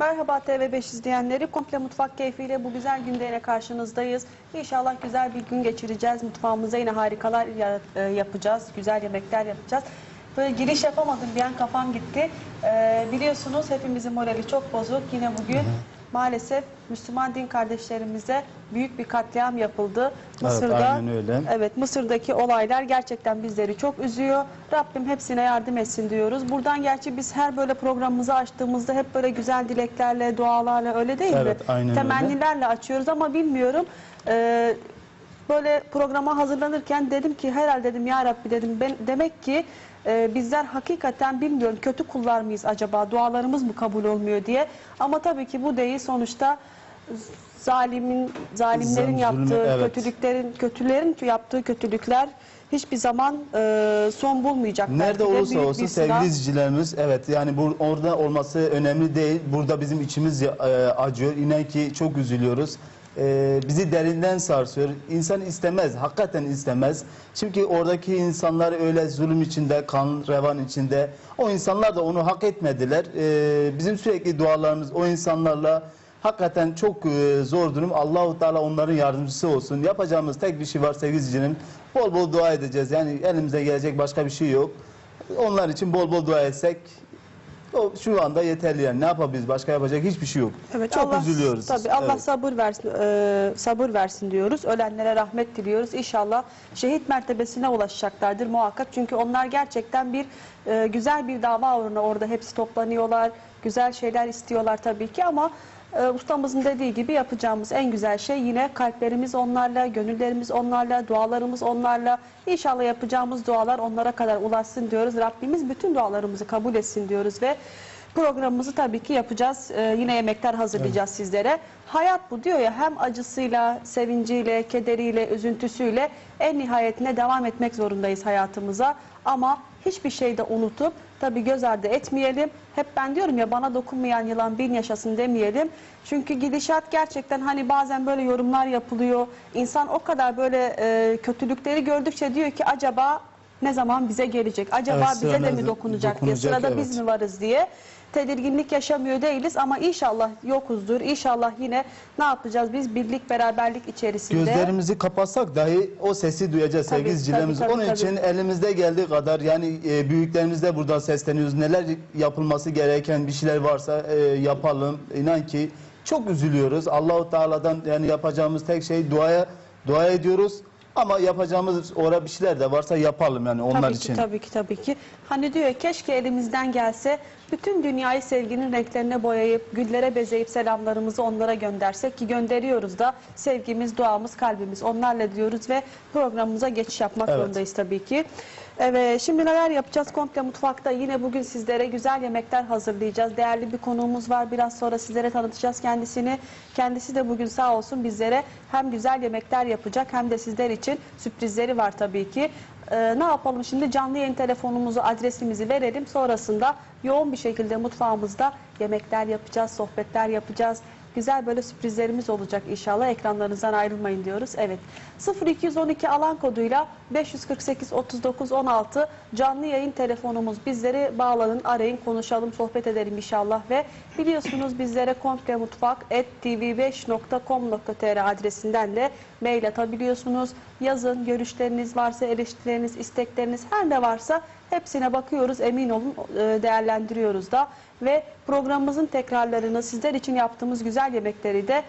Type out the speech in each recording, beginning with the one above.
Merhaba TV5 izleyenleri. Komple Mutfak Keyfiyle bu güzel günde yine karşınızdayız. İnşallah güzel bir gün geçireceğiz. Mutfağımıza yine harikalar e, yapacağız. Güzel yemekler yapacağız. Böyle giriş yapamadım bir an kafam gitti. Ee, biliyorsunuz hepimizin morali çok bozuk. Yine bugün maalesef Müslüman din kardeşlerimize büyük bir katliam yapıldı. Evet, aynen öyle. Evet Mısır'daki olaylar gerçekten bizleri çok üzüyor. Rabbim hepsine yardım etsin diyoruz. Buradan gerçi biz her böyle programımızı açtığımızda hep böyle güzel dileklerle, dualarla öyle değil Evet, mi? aynen öyle. Temennilerle açıyoruz ama bilmiyorum. Ee, böyle programa hazırlanırken dedim ki herhalde dedim ya Rabbi dedim ben, demek ki e, bizler hakikaten bilmiyorum kötü kullar mıyız acaba dualarımız mı kabul olmuyor diye ama tabii ki bu değil sonuçta zalimin zalimlerin Zulmü, yaptığı evet. kötülüklerin kötülerin yaptığı kötülükler hiçbir zaman e, son bulmayacak. Nerede Belki de olursa büyük olsun bir sınav. sevgili izleyicilerimiz evet yani bu, orada olması önemli değil. Burada bizim içimiz e, acıyor. İnan ki çok üzülüyoruz. E, bizi derinden sarsıyor. İnsan istemez, hakikaten istemez. Çünkü oradaki insanlar öyle zulüm içinde, kan revan içinde. O insanlar da onu hak etmediler. E, bizim sürekli dualarımız o insanlarla Hakikaten çok e, zor durum. Allahu Teala onların yardımcısı olsun. Yapacağımız tek bir şey var sevgili. Bol bol dua edeceğiz. Yani elimize gelecek başka bir şey yok. Onlar için bol bol dua etsek o şu anda yeterli yani. Ne yapabiliriz? Başka yapacak hiçbir şey yok. Evet, çok Allah, üzülüyoruz. Tabii Allah Evet. sabır versin, e, sabır versin diyoruz. Ölenlere rahmet diliyoruz. İnşallah şehit mertebesine ulaşacaklardır muhakkak. Çünkü onlar gerçekten bir e, güzel bir dava uğruna orada hepsi toplanıyorlar. Güzel şeyler istiyorlar tabii ki ama e, ustamızın dediği gibi yapacağımız en güzel şey yine kalplerimiz onlarla, gönüllerimiz onlarla, dualarımız onlarla. İnşallah yapacağımız dualar onlara kadar ulaşsın diyoruz. Rabbimiz bütün dualarımızı kabul etsin diyoruz ve Programımızı tabii ki yapacağız. Ee, yine yemekler hazırlayacağız sizlere. Hayat bu diyor ya hem acısıyla, sevinciyle, kederiyle, üzüntüsüyle en nihayetine devam etmek zorundayız hayatımıza. Ama hiçbir şey de unutup tabii göz ardı etmeyelim. Hep ben diyorum ya bana dokunmayan yılan bin yaşasın demeyelim. Çünkü gidişat gerçekten hani bazen böyle yorumlar yapılıyor. İnsan o kadar böyle e, kötülükleri gördükçe diyor ki acaba ne zaman bize gelecek? Acaba Evet, bize de mi ne- dokunacak, diye dokunacak, sırada biz evet. mi varız diye tedirginlik yaşamıyor değiliz ama inşallah yokuzdur. İnşallah yine ne yapacağız biz birlik beraberlik içerisinde. Gözlerimizi kapatsak dahi o sesi duyacağız Tabii, sevgili izleyicilerimiz. tabii, tabii, Onun için elimizde geldiği kadar yani e, büyüklerimize buradan sesleniyoruz. Neler yapılması gereken bir şeyler varsa e, yapalım. İnan ki çok üzülüyoruz. Allahu Teala'dan yani yapacağımız tek şey duaya dua ediyoruz. Ama yapacağımız orada bir şeyler de varsa yapalım yani onlar tabii için. Ki, tabii ki tabii ki. Hani diyor keşke elimizden gelse bütün dünyayı sevginin renklerine boyayıp güllere bezeyip selamlarımızı onlara göndersek ki gönderiyoruz da sevgimiz, duamız, kalbimiz onlarla diyoruz ve programımıza geçiş yapmak Evet. zorundayız tabii ki. Evet, şimdi neler yapacağız? Komple Mutfak'ta yine bugün sizlere güzel yemekler hazırlayacağız. Değerli bir konuğumuz var. Biraz sonra sizlere tanıtacağız kendisini. Kendisi de bugün sağ olsun bizlere hem güzel yemekler yapacak hem de sizler için sürprizleri var tabii ki. Ee, ne yapalım şimdi canlı yayın telefonumuzu, adresimizi verelim. Sonrasında yoğun bir şekilde mutfağımızda yemekler yapacağız, sohbetler yapacağız. Güzel böyle sürprizlerimiz olacak inşallah. Ekranlarınızdan ayrılmayın diyoruz. Evet. 0212 alan koduyla 548 39 16 canlı yayın telefonumuz. Bizleri bağlanın, arayın, konuşalım, sohbet edelim inşallah ve biliyorsunuz bizlere komple mutfak tv5.com.tr adresinden de mail atabiliyorsunuz. Yazın görüşleriniz varsa, eleştirileriniz, istekleriniz her ne varsa hepsine bakıyoruz. Emin olun e, değerlendiriyoruz da ve programımızın tekrarlarını sizler için yaptığımız güzel yemekleri de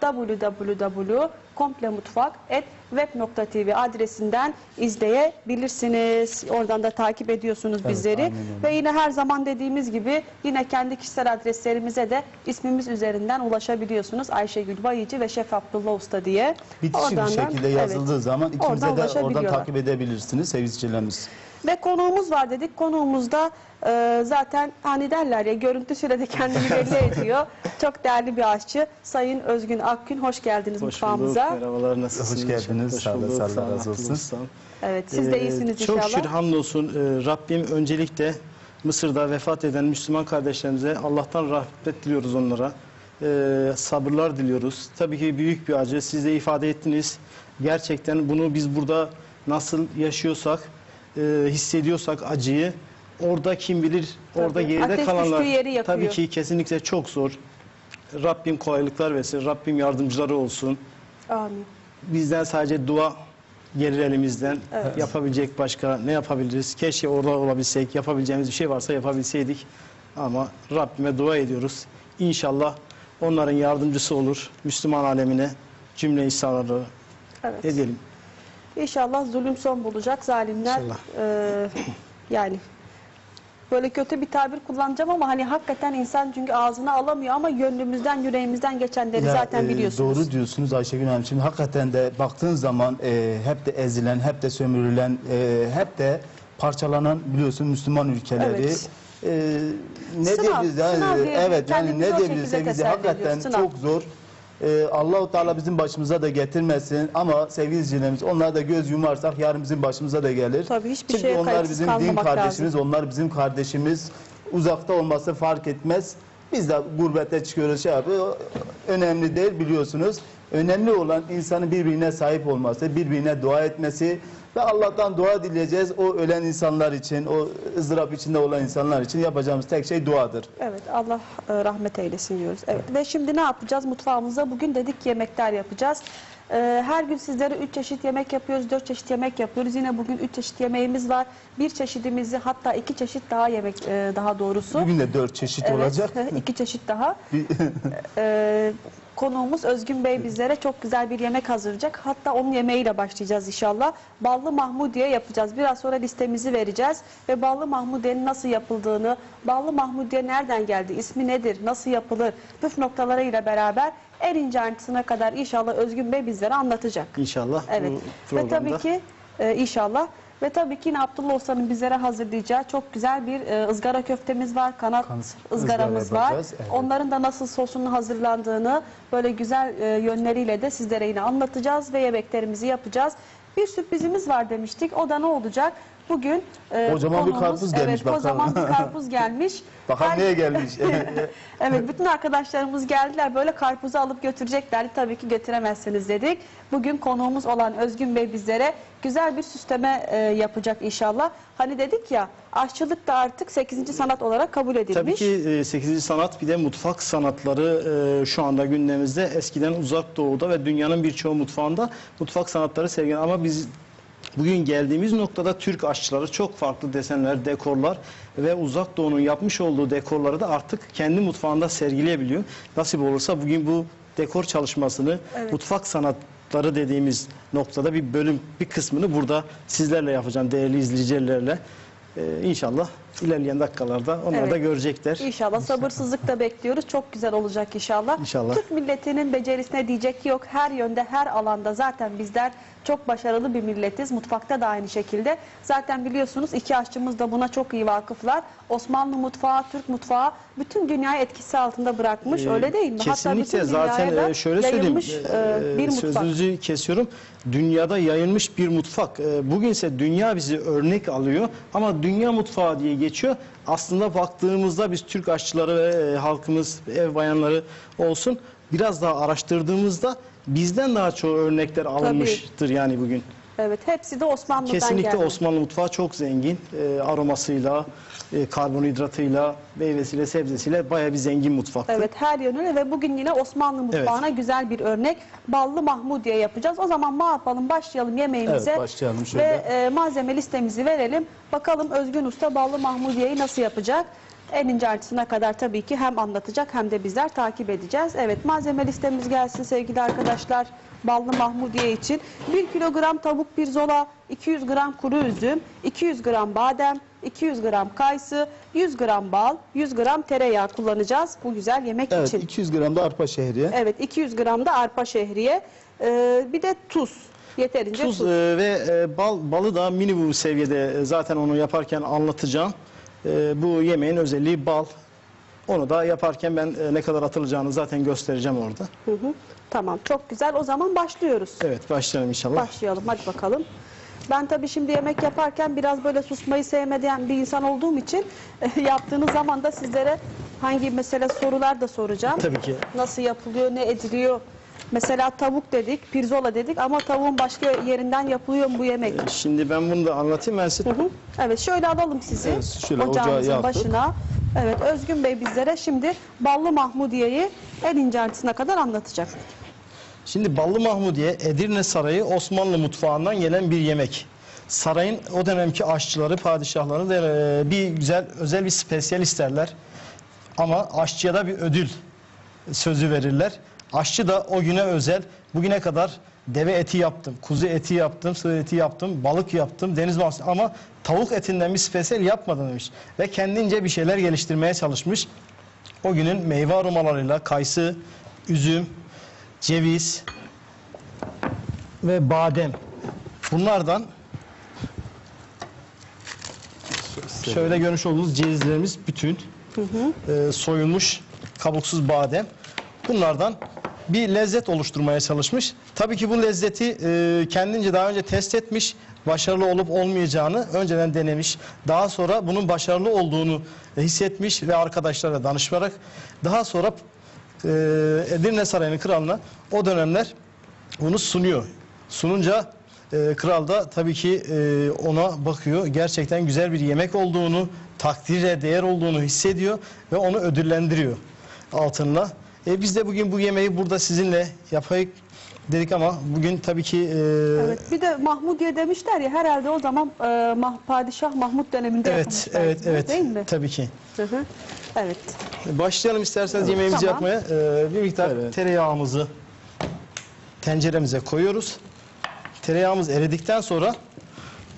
www.komplemutfak.web.tv adresinden izleyebilirsiniz. Oradan da takip ediyorsunuz Evet, bizleri. aynen. Ve yine her zaman dediğimiz gibi yine kendi kişisel adreslerimize de ismimiz üzerinden ulaşabiliyorsunuz. Ayşegül Bayıcı ve Şef Abdullah Usta diye. Bitişik bir şekilde evet. yazıldığı zaman ikimize Oradan de oradan takip edebilirsiniz sevgili izleyicilerimiz. Ve konuğumuz var dedik. Konuğumuz da e, zaten hani derler ya görüntüsüyle de kendini belli ediyor. Çok değerli bir aşçı. Sayın Özgün Akgün hoş geldiniz Hoş bulduk. mutfağımıza. Merhabalar nasılsınız? Hoş geldiniz. Hoş Sağ olun, bulduk. sağ olun, olsun. sağ. Evet siz de Ee, iyisiniz Çok inşallah. şükür hamdolsun Ee, Rabbim öncelikle Mısır'da vefat eden Müslüman kardeşlerimize Allah'tan rahmet diliyoruz onlara. Ee, sabırlar diliyoruz. Tabii ki büyük bir acı. Siz de ifade ettiniz. Gerçekten bunu biz burada nasıl yaşıyorsak, e, hissediyorsak acıyı orada kim bilir orada Tabii. geride kalanlar yeri tabii ki kesinlikle çok zor. Rabbim kolaylıklar versin. Rabbim yardımcıları olsun. Amin. Bizden sadece dua gelir elimizden. Evet. Yapabilecek başka ne yapabiliriz? Keşke orada olabilsek. Yapabileceğimiz bir şey varsa yapabilseydik. Ama Rabbime dua ediyoruz. İnşallah onların yardımcısı olur. Müslüman alemine cümle-i sağları Evet. ne diyelim. İnşallah zulüm son bulacak. Zalimler İnşallah. e, yani böyle kötü bir tabir kullanacağım ama hani hakikaten insan çünkü ağzına alamıyor ama gönlümüzden, yüreğimizden geçenleri Ya, zaten e, biliyorsunuz. Doğru diyorsunuz Ayşegül Hanım. Şimdi hakikaten de baktığın zaman e, hep de ezilen, hep de sömürülen, e, hep de parçalanan biliyorsun Müslüman ülkeleri. Evet. E, ne Sınav, diyebiliriz? Yani, sınav diyebiliriz. evet yani Kendimizi ne diyebiliriz? şekilde Bizi teselli hakikaten ediyoruz, sınav. çok zor. E, Allah-u Teala bizim başımıza da getirmesin ama sevgili izleyicilerimiz onlara da göz yumarsak yarın bizim başımıza da gelir. Tabii, hiçbir Çünkü şeye onlar kayıtsız bizim din kalmamak kardeşimiz, onlar bizim kardeşimiz. Uzakta olması fark etmez. Biz de gurbette çıkıyoruz şey yapıyor. Önemli değil biliyorsunuz. Önemli olan insanın birbirine sahip olması, birbirine dua etmesi ve Allah'tan dua dileyeceğiz. O ölen insanlar için, o ızdırap içinde olan insanlar için yapacağımız tek şey duadır. Evet Allah e, rahmet eylesin diyoruz. Evet. Ve şimdi ne yapacağız mutfağımızda? Bugün dedik yemekler yapacağız. E, Her gün sizlere 3 çeşit yemek yapıyoruz, 4 çeşit yemek yapıyoruz. Yine bugün 3 çeşit yemeğimiz var. Bir çeşidimizi hatta iki çeşit daha yemek e, daha doğrusu. Bugün de dört çeşit Evet, olacak. iki çeşit daha. Ee, konuğumuz Özgün Bey bizlere çok güzel bir yemek hazırlayacak. Hatta onun yemeğiyle başlayacağız inşallah. Ballı mahmudiye yapacağız. Biraz sonra listemizi vereceğiz ve ballı mahmudiyenin nasıl yapıldığını, ballı mahmudiye nereden geldi, ismi nedir, nasıl yapılır, püf noktalarıyla beraber en ince ayrıntısına kadar inşallah Özgün Bey bizlere anlatacak. İnşallah Evet. bu Ve tabii ki e, inşallah ve tabii ki yine Abdullah Usta'nın bizlere hazırlayacağı çok güzel bir e, ızgara köftemiz var, kanat Kanat ızgaramız ızgara var. evet. Onların da nasıl sosunun hazırlandığını böyle güzel e, yönleriyle de sizlere yine anlatacağız ve yemeklerimizi yapacağız. Bir sürprizimiz var demiştik. O da ne olacak? Bugün e, Kocaman bir karpuz gelmiş Evet, bakalım. kocaman bir karpuz gelmiş. Bakalım Her- neye gelmiş. evet bütün arkadaşlarımız geldiler böyle karpuzu alıp götüreceklerdi. Tabii ki götüremezsiniz dedik. Bugün konuğumuz olan Özgün Bey bizlere güzel bir süsleme e, yapacak inşallah. Hani dedik ya aşçılık da artık 8. sanat olarak kabul edilmiş. Tabii ki 8. sanat bir de mutfak sanatları e, şu anda gündemimizde. Eskiden uzak doğuda ve dünyanın birçoğu mutfağında mutfak sanatları sergilenen ama biz bugün geldiğimiz noktada Türk aşçıları çok farklı desenler, dekorlar ve uzak doğunun yapmış olduğu dekorları da artık kendi mutfağında sergileyebiliyor. Nasip olursa bugün bu dekor çalışmasını Evet. mutfak sanatları dediğimiz noktada bir bölüm bir kısmını burada sizlerle yapacağım değerli izleyicilerle. Ee, inşallah ilerleyen dakikalarda onlar Evet. da görecekler. İnşallah sabırsızlıkla bekliyoruz. Çok güzel olacak inşallah. İnşallah. Türk milletinin becerisine diyecek yok. Her yönde, her alanda zaten bizler çok başarılı bir milletiz. Mutfakta da aynı şekilde. Zaten biliyorsunuz iki aşçımız da buna çok iyi vakıflar. Osmanlı mutfağı, Türk mutfağı bütün dünyayı etkisi altında bırakmış. Ee, Öyle değil mi? Kesinlikle Hatta zaten e, şöyle söyleyeyim. e, e, bir mutfak. Sözünüzü kesiyorum. Dünyada yayılmış bir mutfak. E, Bugünse dünya bizi örnek alıyor ama dünya mutfağı diye geçiyor. Aslında baktığımızda biz Türk aşçıları ve e, halkımız, ev bayanları olsun biraz daha araştırdığımızda bizden daha çoğu örnekler alınmıştır yani bugün. Evet, hepsi de Osmanlı'dan Kesinlikle gelme. Osmanlı mutfağı çok zengin. E, aromasıyla, e, karbonhidratıyla, meyvesiyle, sebzesiyle bayağı bir zengin mutfaktır. Evet her yönüyle ve bugün yine Osmanlı mutfağına güzel bir örnek ballı mahmudiye yapacağız. O zaman ne yapalım başlayalım yemeğimize. Evet, başlayalım şöyle. Ve e, malzeme listemizi verelim. Bakalım Özgün Usta ballı mahmudiyeyi nasıl yapacak? En ince ayrıntısına kadar tabii ki hem anlatacak hem de bizler takip edeceğiz. Evet malzeme listemiz gelsin sevgili arkadaşlar. Ballı mahmudiye için 1 kilogram tavuk pirzola, 200 gram kuru üzüm, 200 gram badem, 200 gram kayısı, 100 gram bal, 100 gram tereyağı kullanacağız bu güzel yemek evet, için. 200 gram da arpa şehriye. Evet 200 gram da arpa şehriye. Ee, bir de tuz. Yeterince tuz. Tuz e, ve e, bal balı da minimum seviyede e, zaten onu yaparken anlatacağım. E, bu yemeğin özelliği bal. Onu da yaparken ben e, ne kadar atılacağını zaten göstereceğim orada. Hı hı. Tamam çok güzel. O zaman başlıyoruz. Evet başlayalım inşallah. Başlayalım hadi bakalım. Ben tabii şimdi yemek yaparken biraz böyle susmayı sevmeyen bir insan olduğum için yaptığınız zaman da sizlere hangi mesela sorular da soracağım. Tabii ki. Nasıl yapılıyor, ne ediliyor Mesela tavuk dedik, pirzola dedik ama tavuğun başka yerinden yapılıyor mu bu yemek? Şimdi ben bunu da anlatayım ben size. Hı hı. Evet şöyle alalım sizi Evet, şöyle ocağı ocağımızın yaktık. başına. Evet Özgün Bey bizlere şimdi ballı mahmudiyeyi en ince ayrıntısına kadar anlatacak. Şimdi Ballı Mahmudiye Edirne Sarayı Osmanlı mutfağından gelen bir yemek. Sarayın o dönemki aşçıları, padişahları da e, bir güzel özel bir spesiyel isterler. Ama aşçıya da bir ödül sözü verirler. Aşçı da o güne özel bugüne kadar deve eti yaptım, kuzu eti yaptım, sığır eti yaptım, balık yaptım, deniz mahsulü ama tavuk etinden bir spesiyel yapmadım demiş. Ve kendince bir şeyler geliştirmeye çalışmış. O günün meyve aromalarıyla kayısı, üzüm, ceviz ve badem. Bunlardan şöyle görmüş olduğunuz cevizlerimiz bütün e, soyulmuş kabuksuz badem. Bunlardan bir lezzet oluşturmaya çalışmış. Tabii ki bu lezzeti e, kendince daha önce test etmiş, başarılı olup olmayacağını önceden denemiş. Daha sonra bunun başarılı olduğunu hissetmiş ve arkadaşlara danışarak daha sonra e, Edirne Sarayı'nın kralına o dönemler bunu sunuyor. Sununca e, kral da tabii ki e, ona bakıyor. Gerçekten güzel bir yemek olduğunu, takdire değer olduğunu hissediyor ve onu ödüllendiriyor altınla. E, biz de bugün bu yemeği burada sizinle yapayım dedik ama bugün tabii ki e, Evet. Bir de Mahmudiye demişler ya herhalde o zaman e, Mah- Padişah Mahmut döneminde evet evet evet Değil mi? tabii ki. Hı hı. Evet. Başlayalım isterseniz yemeğimizi Tamam. yapmaya. E, bir miktar Evet. tereyağımızı tenceremize koyuyoruz. Tereyağımız eridikten sonra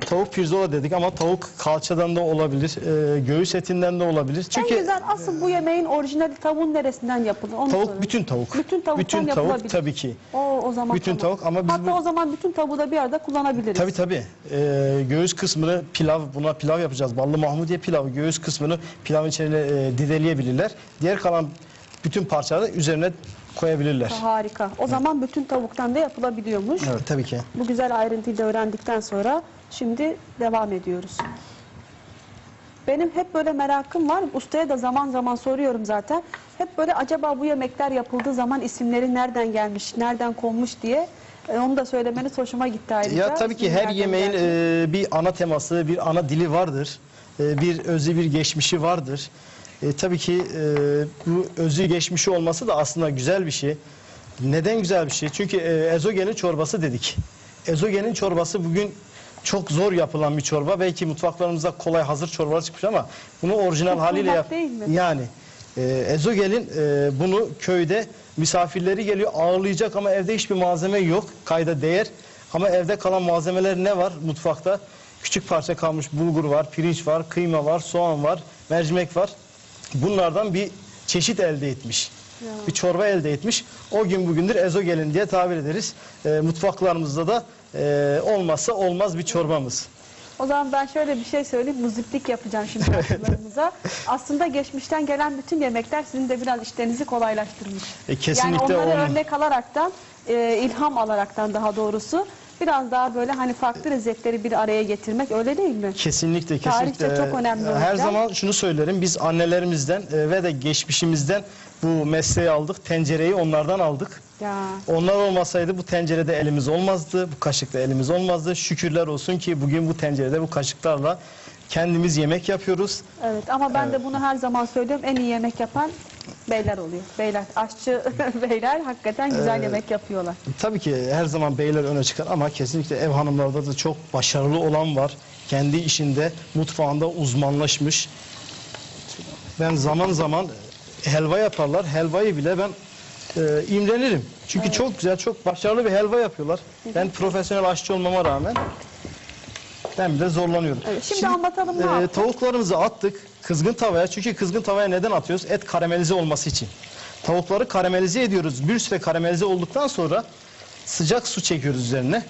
tavuk pirzola dedik ama tavuk kalçadan da olabilir, e, göğüs etinden de olabilir. Çünkü en güzel asıl bu yemeğin orijinali tavuğun neresinden yapılır? Onu tavuk sorayım. bütün tavuk. Bütün tavuktan bütün yapılabilir. tavuk tabii ki. O, o zaman Bütün tamam. tavuk ama biz Hatta bu- o zaman bütün tavuğu da bir arada kullanabiliriz. Tabii tabii. E, göğüs kısmını pilav, buna pilav yapacağız. Ballı Mahmudiye pilavı, göğüs kısmını pilavın içine e, dideleyebilirler. Diğer kalan bütün parçaları üzerine koyabilirler. Harika. O zaman bütün tavuktan da yapılabiliyormuş. Evet tabii ki. Bu güzel ayrıntıyı da öğrendikten sonra şimdi devam ediyoruz. Benim hep böyle merakım var. Ustaya da zaman zaman soruyorum zaten. Hep böyle acaba bu yemekler yapıldığı zaman isimleri nereden gelmiş, nereden konmuş diye. E, onu da söylemeniz hoşuma gitti ayrıca. Ya tabii ki her nereden yemeğin e, bir ana teması, bir ana dili vardır. E, bir özü, bir geçmişi vardır. E, tabii ki e, bu özü geçmişi olması da aslında güzel bir şey. Neden güzel bir şey? Çünkü e, ezogelin çorbası dedik. Ezogelin çorbası bugün çok zor yapılan bir çorba. Belki mutfaklarımızda kolay hazır çorbalar çıkmış ama bunu orijinal Çok haliyle yap. değil mi? Yani e, ezogelin e, bunu köyde misafirleri geliyor ağırlayacak ama evde hiçbir malzeme yok kayda değer. Ama evde kalan malzemeler ne var mutfakta? Küçük parça kalmış bulgur var, pirinç var, kıyma var, soğan var, mercimek var. Bunlardan bir çeşit elde etmiş. Bir çorba elde etmiş. O gün bugündür ezogelin diye tabir ederiz. E, mutfaklarımızda da e, olmazsa olmaz bir çorbamız. O zaman ben şöyle bir şey söyleyeyim. Muziplik yapacağım şimdi başlarımıza. Aslında geçmişten gelen bütün yemekler sizin de biraz işlerinizi kolaylaştırmış. E, kesinlikle yani onları onun- örnek alaraktan, e, ilham alaraktan daha doğrusu biraz daha böyle hani farklı lezzetleri bir araya getirmek öyle değil mi? Kesinlikle Tarihte kesinlikle. çok önemli Her yüzden. zaman şunu söylerim. Biz annelerimizden e, ve de geçmişimizden bu mesleği aldık. Tencereyi onlardan aldık. Ya Onlar olmasaydı bu tencerede elimiz olmazdı. Bu kaşıkta elimiz olmazdı. Şükürler olsun ki bugün bu tencerede bu kaşıklarla kendimiz yemek yapıyoruz. evet ama ben de bunu her zaman söylüyorum. En iyi yemek yapan beyler oluyor. Beyler, aşçı beyler hakikaten güzel yemek yapıyorlar. Tabii ki her zaman beyler öne çıkar ama kesinlikle ev hanımlarda da çok başarılı olan var. Kendi işinde, mutfağında uzmanlaşmış. Ben zaman zaman helva yaparlar. Helvayı bile ben e, imrenirim. Çünkü çok güzel, çok başarılı bir helva yapıyorlar. Ben profesyonel aşçı olmama rağmen ben bile zorlanıyorum. Evet, şimdi anlatalım ne e? Tavuklarımızı attık kızgın tavaya. Çünkü kızgın tavaya neden atıyoruz? Et karamelize olması için. Tavukları karamelize ediyoruz. Bir süre karamelize olduktan sonra sıcak su çekiyoruz üzerine.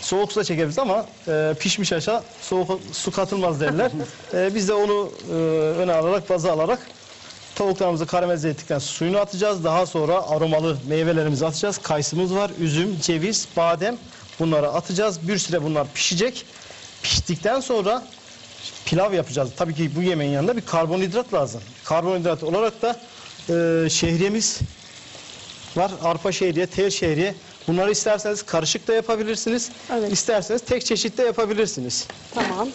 Soğuk su da çekebiliriz ama e, pişmiş aşağı soğuk su katılmaz derler. E, biz de onu e, öne alarak, baza alarak tavuklarımızı karamelize ettikten suyunu atacağız. Daha sonra aromalı meyvelerimizi atacağız. Kayısımız var, üzüm, ceviz, badem. Bunları atacağız. Bir süre bunlar pişecek. Piştikten sonra pilav yapacağız. Tabii ki bu yemeğin yanında bir karbonhidrat lazım. Karbonhidrat olarak da e, şehriyemiz var. Arpa şehriye, tel şehriye. Bunları isterseniz karışık da yapabilirsiniz. Evet. İsterseniz tek çeşit de yapabilirsiniz. Tamam.